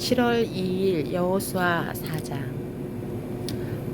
7월 2일 여호수아 4장.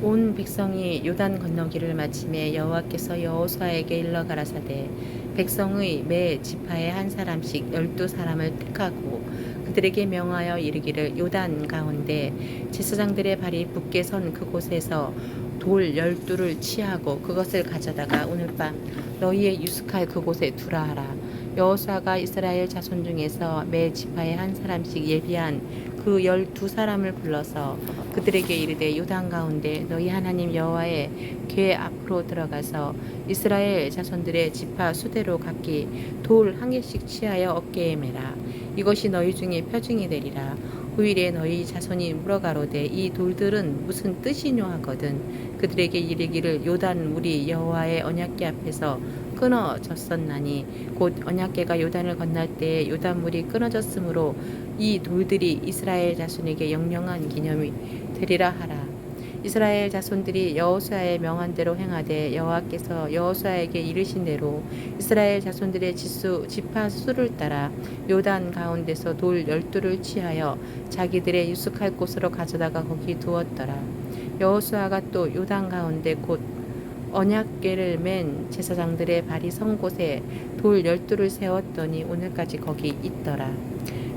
온 백성이 요단 건너기를 마침에 여호와께서 여호수아에게 일러 가라사대. 백성의 매 지파에 한 사람씩 열두 사람을 택하고 그들에게 명하여 이르기를 요단 가운데 제사장들의 발이 붙게 선 그곳에서 돌 열두를 취하고 그것을 가져다가 오늘 밤 너희의 유숙할 그곳에 두라 하라. 여호수아가 이스라엘 자손 중에서 매 지파에 한 사람씩 예비한 그 열두 사람을 불러서 그들에게 이르되 요단 가운데 너희 하나님 여호와의 궤 앞으로 들어가서 이스라엘 자손들의 지파 수대로 각기 돌 한 개씩 취하여 어깨에 매라. 이것이 너희 중에 표징이 되리라 후일에 너희 자손이 물어가로되 이 돌들은 무슨 뜻이뇨 하거든 그들에게 이르기를 요단 물이 여호와의 언약궤 앞에서 끊어졌었나니 곧 언약궤가 요단을 건널 때에 요단 물이 끊어졌으므로 이 돌들이 이스라엘 자손에게 영영한 기념이 되리라 하라. 이스라엘 자손들이 여호수아의 명한 대로 행하되 여호와께서 여호수아에게 이르신 대로 이스라엘 자손들의 지수 지파 수를 따라 요단 가운데서 돌 열두를 취하여 자기들의 유숙할 곳으로 가져다가 거기 두었더라. 여호수아가 또 요단 가운데 곧 언약궤를 맨 제사장들의 발이 선 곳에 돌 열두를 세웠더니 오늘까지 거기 있더라.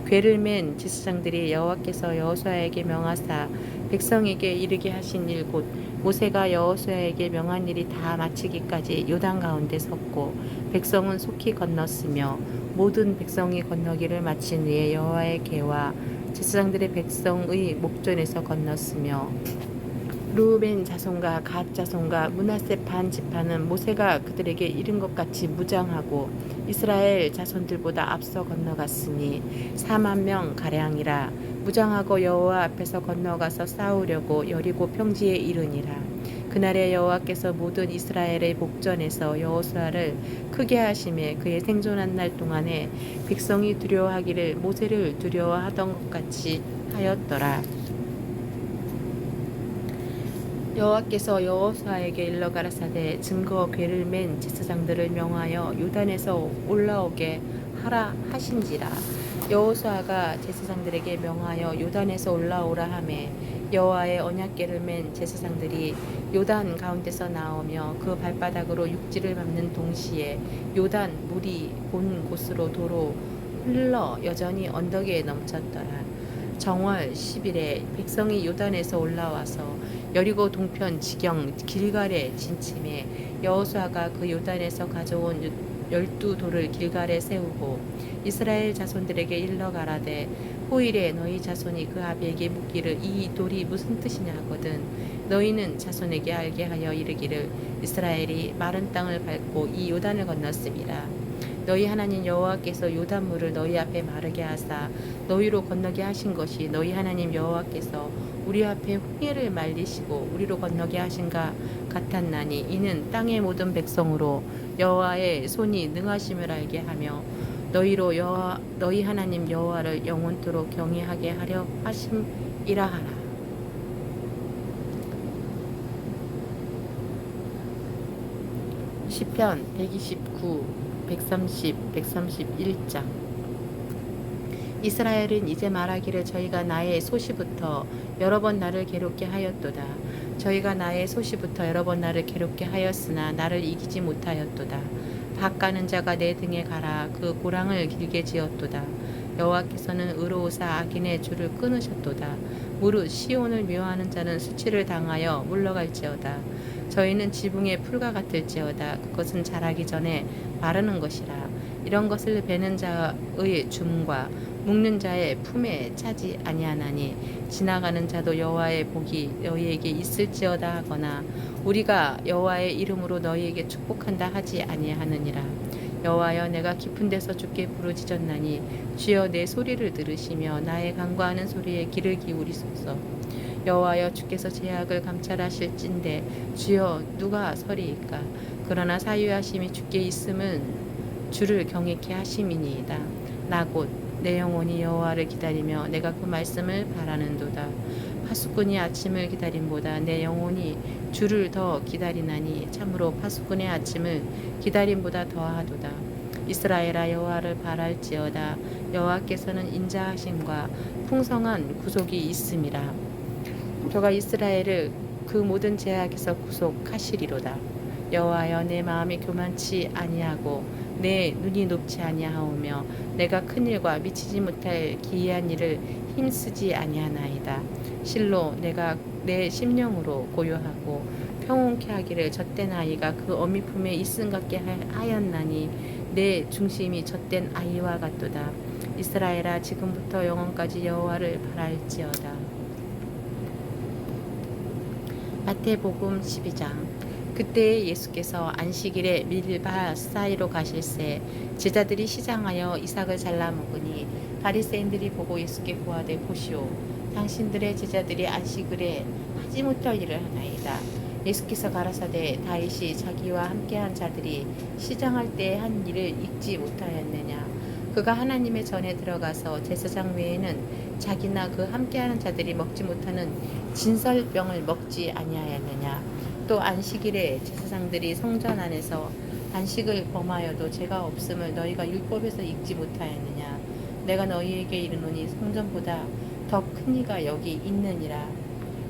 궤를 맨 제사장들이 여호와께서 여호수아에게 명하사 백성에게 이르게 하신 일 곧 모세가 여호수아에게 명한 일이 다 마치기까지 요단 가운데 섰고 백성은 속히 건넜으며 모든 백성이 건너기를 마친 후에 여호와의 궤와 제사장들의 백성의 목전에서 건넜으며 루벤 자손과 갓 자손과 문하세 반 지파는 모세가 그들에게 이른 것 같이 무장하고 이스라엘 자손들보다 앞서 건너갔으니 4만 명 가량이라 무장하고 여호와 앞에서 건너가서 싸우려고 여리고 평지에 이르니라 그날에 여호와께서 모든 이스라엘의 복전에서 여호수아를 크게 하심에 그의 생존한 날 동안에 백성이 두려워하기를 모세를 두려워하던 것 같이 하였더라. 여호와께서 여호수아에게 일러 가라사대 증거 궤를 맨 제사장들을 명하여 요단에서 올라오게 하라 하신지라. 여호수아가 제사장들에게 명하여 요단에서 올라오라 하매 여호와의 언약궤를 맨 제사장들이 요단 가운데서 나오며 그 발바닥으로 육지를 밟는 동시에 요단 물이 본 곳으로 도로 흘러 여전히 언덕에 넘쳤더라 정월 10일에 백성이 요단에서 올라와서 여리고 동편 지경 길갈에 진침해 여호수아가 그 요단에서 가져온 열두 돌을 길갈에 세우고 이스라엘 자손들에게 일러 가라되 호일에 너희 자손이 그 아비에게 묻기를 이 돌이 무슨 뜻이냐 하거든 너희는 자손에게 알게 하여 이르기를 이스라엘이 마른 땅을 밟고 이 요단을 건넜습니다. 너희 하나님 여호와께서 요단물을 너희 앞에 마르게 하사 너희로 건너게 하신 것이 너희 하나님 여호와께서 우리 앞에 홍해를 말리시고 우리로 건너게 하신가 같았나니 이는 땅의 모든 백성으로 여호와의 손이 능하심을 알게 하며 너희로 여호와 너희 하나님 여호와를 영원토록 경외하게 하려 하심이라 하라. 시편 129, 130, 131장 이스라엘은 이제 말하기를 저희가 나의 소시부터 여러 번 나를 괴롭게 하였도다. 저희가 나의 소시부터 여러 번 나를 괴롭게 하였으나 나를 이기지 못하였도다. 박 가는 자가 내 등에 가라 그 고랑을 길게 지었도다. 여호와께서는 의로우사 악인의 줄을 끊으셨도다. 무릇 시온을 묘하는 자는 수치를 당하여 물러갈지어다. 저희는 지붕의 풀과 같을지어다. 그것은 자라기 전에 마르는 것이라. 이런 것을 베는 자의 줌과 묶는 자의 품에 차지 아니하나니 지나가는 자도 여호와의 복이 너희에게 있을지어다 하거나 우리가 여호와의 이름으로 너희에게 축복한다 하지 아니하느니라 여호와여 내가 깊은 데서 주께 부르짖었나니 주여 내 소리를 들으시며 나의 간구하는 소리에 귀를 기울이소서 여호와여 주께서 제약을 감찰하실진데 주여 누가 서리이까 그러나 사유하심이 주께 있음은 주를 경외케 하심이니이다 나곧 내 영혼이 여호와를 기다리며 내가 그 말씀을 바라는도다. 파수꾼이 아침을 기다림보다 내 영혼이 주를 더 기다리나니 참으로 파수꾼의 아침을 기다림보다 더하도다. 이스라엘아 여호와를 바랄지어다. 여호와께서는 인자하심과 풍성한 구속이 있음이라 저가 이스라엘을 그 모든 제약에서 구속하시리로다. 여호와여 내 마음이 교만치 아니하고 내 눈이 높지 아니하오며 내가 큰 일과 미치지 못할 기이한 일을 힘쓰지 아니하나이다. 실로 내가 내 심령으로 고요하고 평온케 하기를 젖된 아이가 그 어미 품에 있음 같게 하- 하였나니 내 중심이 젖된 아이와 같도다. 이스라엘아 지금부터 영원까지 여호와를 바랄지어다 마태복음 12장. 그때 예수께서 안식일에 밀바 사이로 가실새 제자들이 시장하여 이삭을 잘라 먹으니 바리새인들이 보고 예수께 고하되 보시오. 당신들의 제자들이 안식일에 하지 못할 일을 하나이다. 예수께서 가라사대 다윗이 자기와 함께한 자들이 시장할 때 한 일을 잊지 못하였느냐 그가 하나님의 전에 들어가서 제사장 외에는 자기나 그 함께하는 자들이 먹지 못하는 진설병을 먹지 아니하였느냐. 또 안식일에 제사장들이 성전 안에서 안식을 범하여도 죄가 없음을 너희가 율법에서 읽지 못하였느냐. 내가 너희에게 이르노니 성전보다 더 큰 이가 여기 있느니라.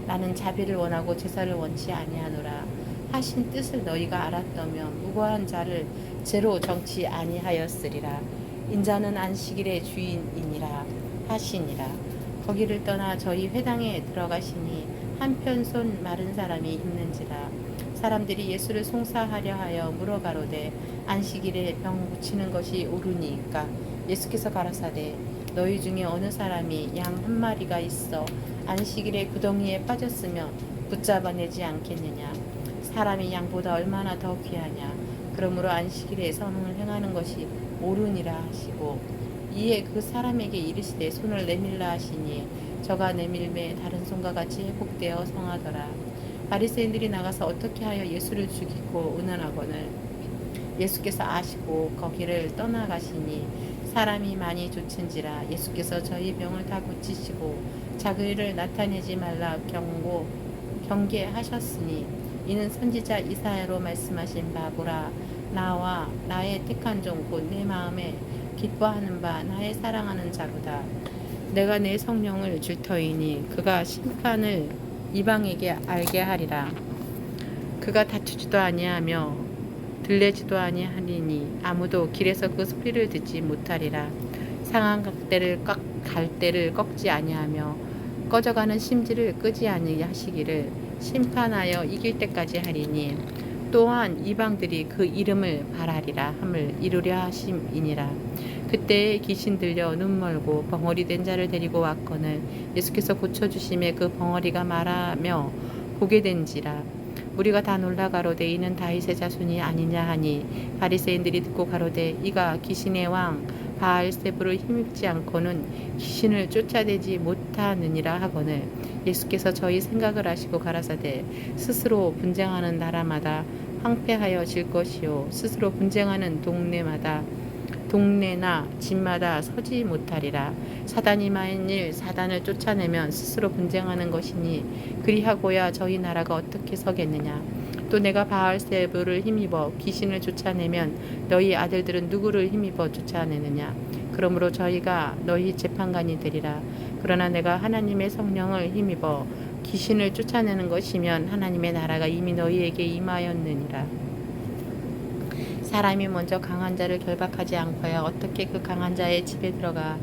나는 자비를 원하고 제사를 원치 아니하노라. 하신 뜻을 너희가 알았다면 무고한 자를 죄로 정치 아니하였으리라 인자는 안식일의 주인이니라 하시니라. 거기를 떠나 저희 회당에 들어가시니 한편 손 마른 사람이 있는지라. 사람들이 예수를 송사하려 하여 물어가로되 안식일에 병 고치는 것이 옳으니까 예수께서 가라사대 너희 중에 어느 사람이 양 한 마리가 있어 안식일에 구덩이에 빠졌으며 붙잡아 내지 않겠느냐? 사람이 양보다 얼마나 더 귀하냐? 그러므로 안식일에 선을 행하는 것이 옳으니라 하시고 이에 그 사람에게 이르시되 손을 내밀라 하시니 저가 내밀매 다른 손과 같이 회복되어 성하더라. 바리새인들이 나가서 어떻게 하여 예수를 죽이고 은은하거늘? 예수께서 아시고 거기를 떠나가시니 사람이 많이 좇은지라 예수께서 저희 병을 다 고치시고 자기를 나타내지 말라 경고 경계하셨으니 이는 선지자 이사야로 말씀하신 바 보라 나와 나의 택한 종 곧 내 마음에 기뻐하는 바 나의 사랑하는 자로다. 내가 내 성령을 줄 터이니 그가 심판을 이방에게 알게 하리라. 그가 다투지도 아니하며 들레지도 아니하리니 아무도 길에서 그 소리를 듣지 못하리라. 상한 갈대를 꺾 갈대를 꺾지 아니하며 꺼져가는 심지를 끄지 아니하시기를 심판하여 이길 때까지 하리니 또한 이방들이 그 이름을 바라리라 함을 이루려 하심이니라. 그때 귀신 들려 눈 멀고 벙어리 된 자를 데리고 왔거늘 예수께서 고쳐주심에 그 벙어리가 말하며 보게 된지라. 우리가 다 놀라 가로되 이는 다윗의 자손이 아니냐 하니 바리새인들이 듣고 가로되 이가 귀신의 왕 바알세부를 힘입지 않고는 귀신을 쫓아내지 못하느니라 하거늘 예수께서 저희 생각을 아시고 가라사대 스스로 분쟁하는 나라마다 황폐하여 질 것이요. 스스로 분쟁하는 동네마다 동네나 집마다 서지 못하리라. 사단이 만일 사단을 쫓아내면 스스로 분쟁하는 것이니 그리하고야 저희 나라가 어떻게 서겠느냐? 또 내가 바알세부를 힘입어 귀신을 쫓아내면 너희 아들들은 누구를 힘입어 쫓아내느냐? 그러므로 저희가 너희 재판관이 되리라 그러나 내가 하나님의 성령을 힘입어 귀신을 쫓아내는 것이면 하나님의 나라가 이미 너희에게 임하였느니라. 사람이 먼저 강한 자를 결박하지 않고야 어떻게 그 강한 자의 집에 들어가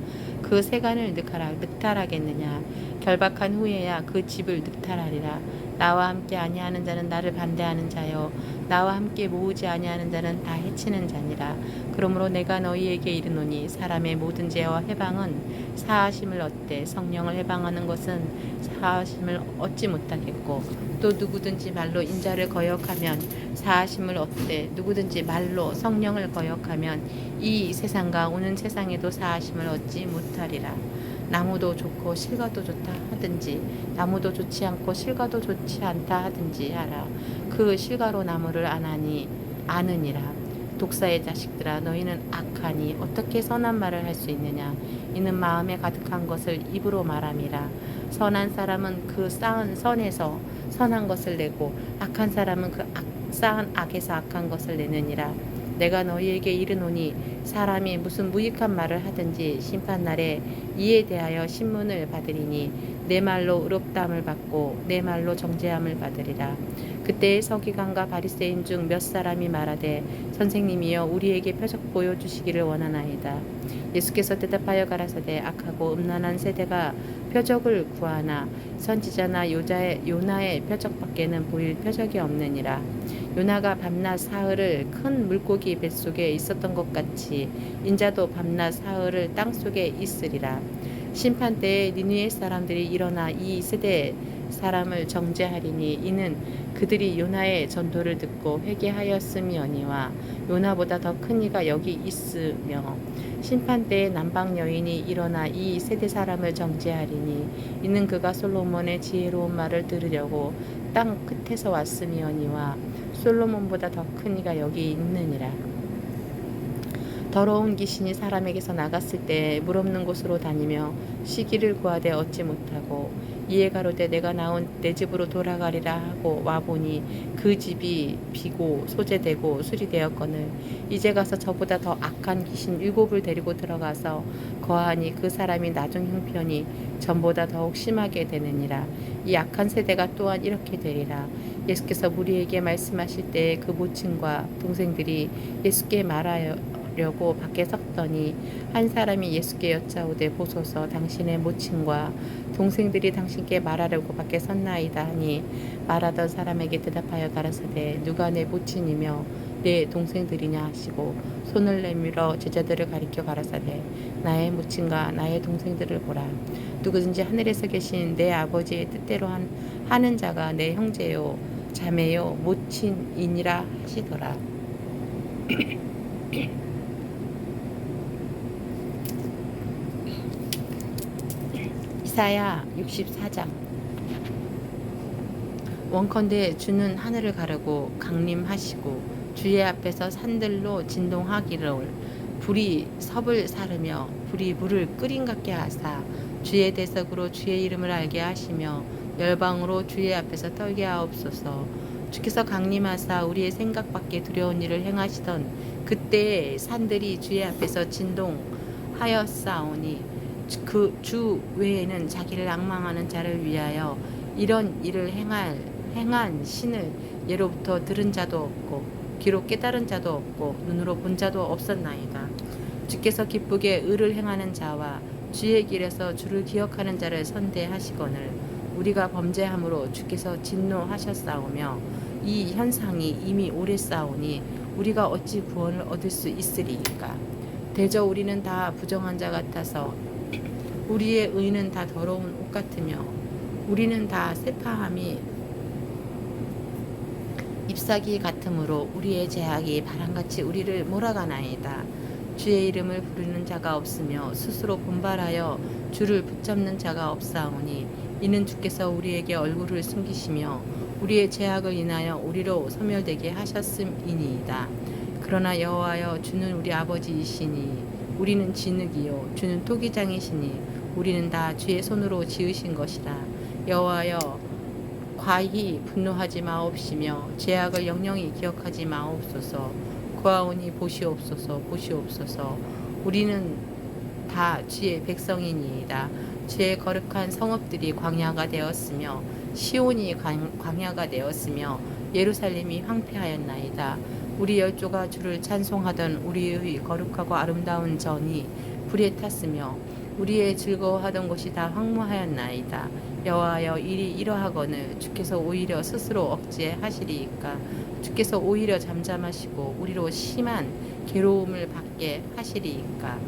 그 세간을 늑하라, 늑탈하겠느냐? 결박한 후에야 그 집을 늑탈하리라. 나와 함께 아니하는 자는 나를 반대하는 자요. 나와 함께 모으지 아니하는 자는 다 해치는 자니라. 그러므로 내가 너희에게 이르노니 사람의 모든 죄와 해방은 사하심을 얻되 성령을 해방하는 것은 사하심을 얻지 못하겠고 또 누구든지 말로 인자를 거역하면 사하심을 얻되 누구든지 말로 성령을 거역하면 이 세상과 오는 세상에도 사하심을 얻지 못하 리라. 나무도 좋고 실과도 좋다 하든지 나무도 좋지 않고 실과도 좋지 않다 하든지 하라. 그 실과로 나무를 안하니 아느니라. 독사의 자식들아 너희는 악하니 어떻게 선한 말을 할 수 있느냐? 이는 마음에 가득한 것을 입으로 말함이라. 선한 사람은 그 쌓은 선에서 선한 것을 내고 악한 사람은 그 악, 쌓은 악에서 악한 것을 내느니라. 내가 너희에게 이르노니 사람이 무슨 무익한 말을 하든지 심판날에 이에 대하여 신문을 받으리니 내 말로 의롭다함을 받고 내 말로 정죄함을 받으리라. 그때의 서기관과 바리새인 중 몇 사람이 말하되 선생님이여 우리에게 표적 보여 주시기를 원하나이다. 예수께서 대답하여 가라사대 악하고 음란한 세대가 표적을 구하나 선지자나 요자의 요나의 표적밖에는 보일 표적이 없느니라. 요나가 밤낮 사흘을 큰 물고기 뱃속에 있었던 것 같이 인자도 밤낮 사흘을 땅 속에 있으리라. 심판 때에 니느의 사람들이 일어나 이 세대 사람을 정죄하리니 이는 그들이 요나의 전도를 듣고 회개하였음이니와 요나보다 더 큰 이가 여기 있으며 심판 때에 남방 여인이 일어나 이 세대 사람을 정죄하리니 이는 그가 솔로몬의 지혜로운 말을 들으려고 땅 끝에서 왔음이니와 솔로몬보다 더 큰 이가 여기 있느니라. 더러운 귀신이 사람에게서 나갔을 때 물 없는 곳으로 다니며 쉬기를 구하되 얻지 못하고 이에 가로되 내가 나온 내 집으로 돌아가리라 하고 와보니 그 집이 비고 소재되고 수리되었거늘 이제 가서 저보다 더 악한 귀신 일곱을 데리고 들어가서 거하니 그 사람이 나중 형편이 전보다 더욱 심하게 되느니라. 이 악한 세대가 또한 이렇게 되리라. 예수께서 무리에게 말씀하실 때 그 모친과 동생들이 예수께 말하여 려고 밖에 섰더니 한 사람이 예수께 여짜오되 보소서 당신의 모친과 동생들이 당신께 말하려고 밖에 섰나이다 하니 말하던 사람에게 대답하여 가라사대 누가 내 모친이며 내 동생들이냐 하시고 손을 내밀어 제자들을 가리켜 가라사대 나의 모친과 나의 동생들을 보라. 누구든지 하늘에서 계신 내 아버지의 뜻대로 한, 하는 자가 내 형제요 자매요 모친이니라 하시더라 이사야 64장. 원컨대 주는 하늘을 가르고 강림하시고 주의 앞에서 산들로 진동하기를 불이 섭을 사르며 불이 물을 끓인 같게 하사 주의 대석으로 주의 이름을 알게 하시며 열방으로 주의 앞에서 떨게 하옵소서. 주께서 강림하사 우리의 생각밖에 두려운 일을 행하시던 그때 산들이 주의 앞에서 진동하였사오니 그 주 외에는 자기를 악망하는 자를 위하여 이런 일을 행할 행한 신을 예로부터 들은 자도 없고 귀로 깨달은 자도 없고 눈으로 본 자도 없었나이다. 주께서 기쁘게 의를 행하는 자와 주의 길에서 주를 기억하는 자를 선대하시거늘 우리가 범죄함으로 주께서 진노하셨사오며 이 현상이 이미 오래 싸우니 우리가 어찌 구원을 얻을 수 있으리이까 대저 우리는 다 부정한 자 같아서 우리의 의는 다 더러운 옷 같으며 우리는 다 세파함이 잎사귀 같으므로 우리의 제약이 바람같이 우리를 몰아가나이다. 주의 이름을 부르는 자가 없으며 스스로 분발하여 주를 붙잡는 자가 없사오니 이는 주께서 우리에게 얼굴을 숨기시며 우리의 제약을 인하여 우리로 소멸되게 하셨음이니이다. 그러나 여호와여 주는 우리 아버지이시니 우리는 진흙이요 주는 토기장이시니 우리는 다 주의 손으로 지으신 것이라. 여호와여 과히 분노하지 마옵시며 죄악을 영영히 기억하지 마옵소서. 구하오니 보시옵소서 보시옵소서. 우리는 다 주의 백성이니이다. 주의 거룩한 성읍들이 광야가 되었으며 시온이 광 야가 되었으며 예루살렘이 황폐하였나이다 우리 열조가 주를 찬송하던 우리의 거룩하고 아름다운 전이 불에 탔으며 우리의 즐거워하던 것이 다 황무하였나이다. 여호와여 일이 이러하거늘 주께서 오히려 스스로 억제하시리이까 주께서 오히려 잠잠하시고 우리로 심한 괴로움을 받게 하시리이까